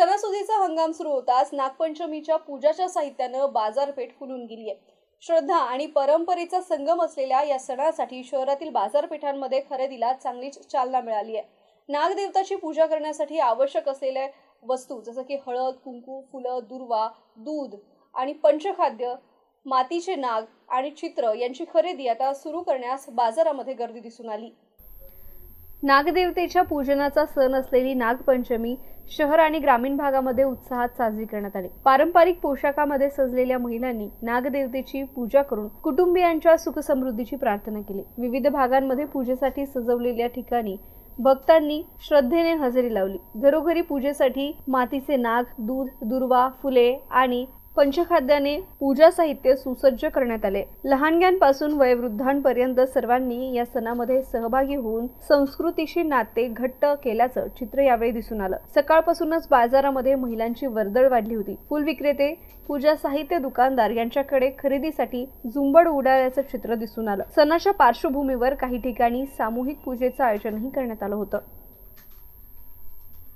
सणासुदीचा हंगाम सुरू होताच नागपंचमीच्या पूजाच्या साहित्यानं बाजारपेठ फुलून गेली आहे. श्रद्धा आणि परंपरेचा संगम असलेल्या या सणासाठी शहरातील बाजारपेठांमध्ये खरेदीला चांगलीच चालना मिळाली आहे. नागदेवताची पूजा करण्यासाठी आवश्यक असलेल्या वस्तू जसं की हळद कुंकू फुलं दुर्वा दूध आणि पंचखाद्य मातीचे नाग आणि चित्र यांची खरेदी आता सुरू करण्यास बाजारामध्ये गर्दी दिसून आली. नागदेवतेच्या पूजनाचा सण असलेली नागपंचमी शहर आणि ग्रामीण भागामध्ये उत्साहात साजरी करण्यात आली. पारंपरिक पोशाखामध्ये सजलेल्या महिलांनी नागदेवतेची पूजा करून कुटुंबियांच्या सुखसमृद्धीची प्रार्थना केली. विविध भागांमध्ये पूजेसाठी सजवलेल्या ठिकाणी भक्तांनी श्रद्धेने हजेरी लावली. घरोघरी पूजेसाठी मातीचे नाग दूध दुर्वा फुले आणि पंचखाद्याने पूजा साहित्य सुसज्ज करण्यात आले. लहानग्यांपासून वयोवृद्धांपर्यंत सर्वांनी या सणामध्ये सहभागी होऊन संस्कृतीशी नाते घट्ट केल्याचं चित्र यावेळी दिसून आलं. सकाळपासूनच बाजारामध्ये महिलांची वर्दळ वाढली होती. फुल विक्रेते पूजा साहित्य दुकानदार यांच्याकडे खरेदीसाठी झुंबड उडाल्याचं चित्र दिसून आलं. सणाच्या पार्श्वभूमीवर काही ठिकाणी सामूहिक पूजेचं आयोजनही करण्यात आलं होतं.